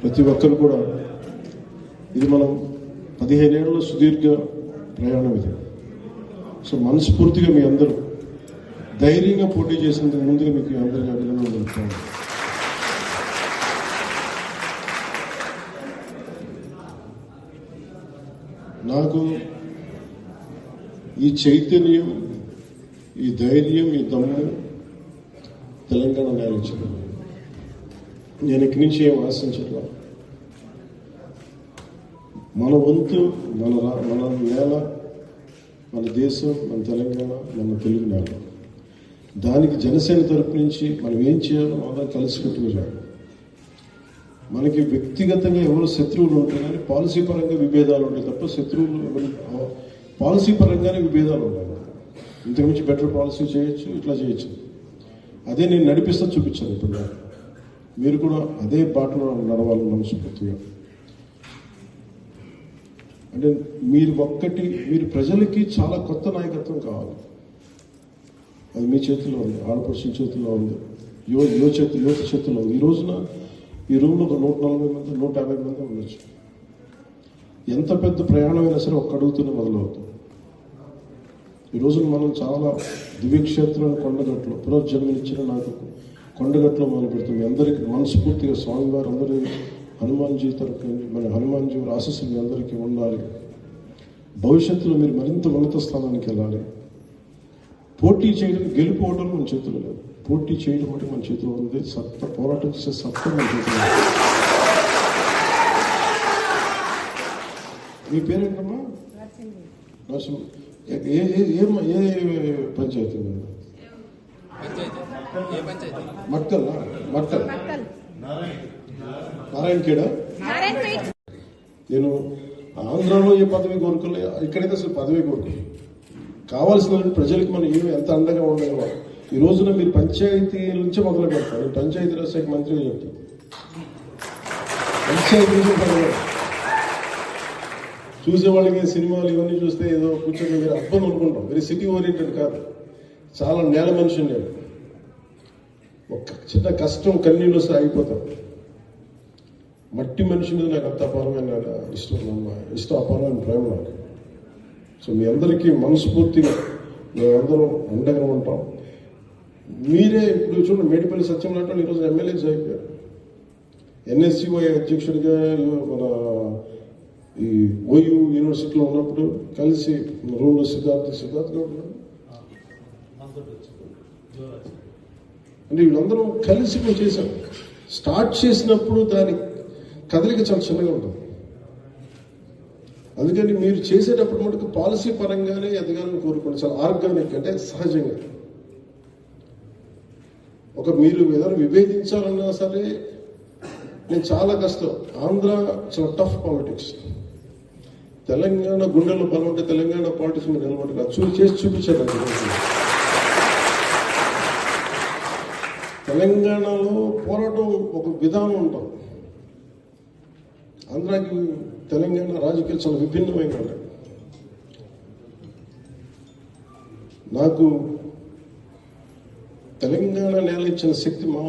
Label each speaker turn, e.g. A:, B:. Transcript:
A: ప్రతి ఒక్కరు కూడా ఇది మనం పదిహేనేళ్ళ సుదీర్ఘ ప్రయాణం ఇది. సో మనస్ఫూర్తిగా మీ అందరూ ధైర్యంగా పోటీ చేసినందుకు ముందుగా మీకు అందరికీ అభినందనలు తెలుపుతాను. నాకు ఈ చైతన్యం ఈ ధైర్యం ఈ దమ్ము తెలంగాణ నేర్చుకున్నాను నేను ఇక్కడి నుంచి ఏం ఆశించట్లా మన వంతు మన రా- మన నేల మన దేశం మన తెలంగాణ మన తెలుగు నేల. దానికి జనసేన తరపు నుంచి మనం ఏం చేయాలో అలా కలిసికట్టుగా చేయాలి మనకి వ్యక్తిగతంగా ఎవరు శత్రువులు ఉంటాయి కానీ పాలసీ పరంగా విభేదాలు ఉంటాయి తప్ప శత్రువులు ఎవరు పాలసీ పరంగానే విభేదాలు ఉంటాయి. ఇంతకుమించి బెటర్ పాలసీ చేయొచ్చు ఇట్లా చేయొచ్చు. అదే నేను నడిపిస్తా చూపించాను ఇప్పుడు. మీరు కూడా అదే బాటలో నడవాలని మనస్ఫూర్తిగా అంటే మీరు ఒక్కటి మీరు ప్రజలకి చాలా కొత్త నాయకత్వం కావాలి. అది మీ చేతిలో ఉంది ఆడపడుచుల చేతిలో ఉంది యువ యువ చేతి యువత చేతిలో ఉంది. ఈ రోజున ఈ రూమ్లో ఒక నూట నలభై మంది నూట యాభై మంది ఉండొచ్చు. ఎంత పెద్ద ప్రయాణమైనా సరే ఒక్క అడుగుతూనే మొదలవుతుంది. ఈ రోజున మనం చాలా దివ్యక్షేత్రం కొండగట్లు పునర్జన్మనిచ్చిన నాకు కొండగట్లో మొదలు పెడుతుంది అందరికీ మనస్ఫూర్తిగా స్వామివారు అందరూ హనుమాన్జీ తరఫు మన హనుమాన్జీ వారి ఆశస్సులు మీ అందరికీ ఉండాలి. భవిష్యత్తులో మీరు మరింత ఉన్నత స్థానానికి వెళ్ళాలి. పోటీ చేయడం గెలుపోవడం మన చేతిలో లేదు. పోటీ చేయడం అంటే మన చేతిలో ఉంది. సత్త పోరాటం చేసే సత్త మన చేతిలో. మీ పేరేంటమ్మా? నరసింహ ఏ ఏ ఏ పంచాయతీ ఉంది?
B: పంచాయతీ ఏ పంచాయతీ
A: మట్కల్ మట్కల్ నారాయణ ఖేడా నేను ఆంధ్రాలో ఏ పదవి కోరుకోలే ఇక్కడైతే అసలు పదవి కోరుకోలేదు కావాల్సిన ప్రజలకు మనం ఏమి ఎంత అండగా ఉండేవా ఈ రోజున మీరు పంచాయతీ నుంచి మొదలు పెడతారు. పంచాయతీరాజ్ శాఖ మంత్రిగా చెప్తాను. పంచాయతీ నుంచి. చూసే వాళ్ళకి సినిమాలు ఇవన్నీ చూస్తే ఏదో కూర్చొని మీరు అర్థం అనుకుంటాం. వెరీ సిటీ ఓరియంటెడ్ కాదు. చాలా నేల మనిషి నేను. చిన్న కష్టం కన్నీళ్ళు వస్తే ఆగిపోతాం. మట్టి మనిషి మీద నాకు అంత అపారమైన ఇష్టం ఇష్టం అపారమైన ప్రేమ నాకు. సో మీ అందరికీ మనస్ఫూర్తిగా మేమందరం అండగా ఉంటాం. మీరే ఇప్పుడు చూడండి మేడిపల్లి సత్యనారాయణ ఈరోజు ఎమ్మెల్యేస్ అయిపోయారు. ఎన్ఎస్సివై అధ్యక్షుడిగా మన ఈ ఓయూ యూనివర్సిటీలో ఉన్నప్పుడు కలిసి రూమ్లో సిద్ధార్థ సిద్ధార్థ్ గౌడ్ ఉన్నాడు. అంటే వీళ్ళందరూ కలిసి మేము చేసాం స్టార్ట్ చేసినప్పుడు దాని కదలిక చాలా చిన్నగా ఉంటుంది. అందుకని మీరు చేసేటప్పుడు మటుకు పాలసీ పరంగానే ఎదగాలని కోరుకోండి. చాలా ఆర్గానిక్ అంటే సహజంగా. ఒక మీరు ఏదైనా విభేదించాలన్నా సరే నేను చాలా కష్టం. ఆంధ్ర చాలా టఫ్ పాలిటిక్స్ తెలంగాణ గుండెల్లో బలం ఉంటే తెలంగాణ పాలిటిక్స్ మీరు నిలబడి చూసి చేసి చూపించారు నాకు ఈరోజు. తెలంగాణలో పోరాటం ఒక విధానం ఉంటుంది ఆంధ్రాకి తెలంగాణ రాజకీయాలు చాలా విభిన్నమైన నాకు తెలంగాణ నేల ఇచ్చిన శక్తి మామూలు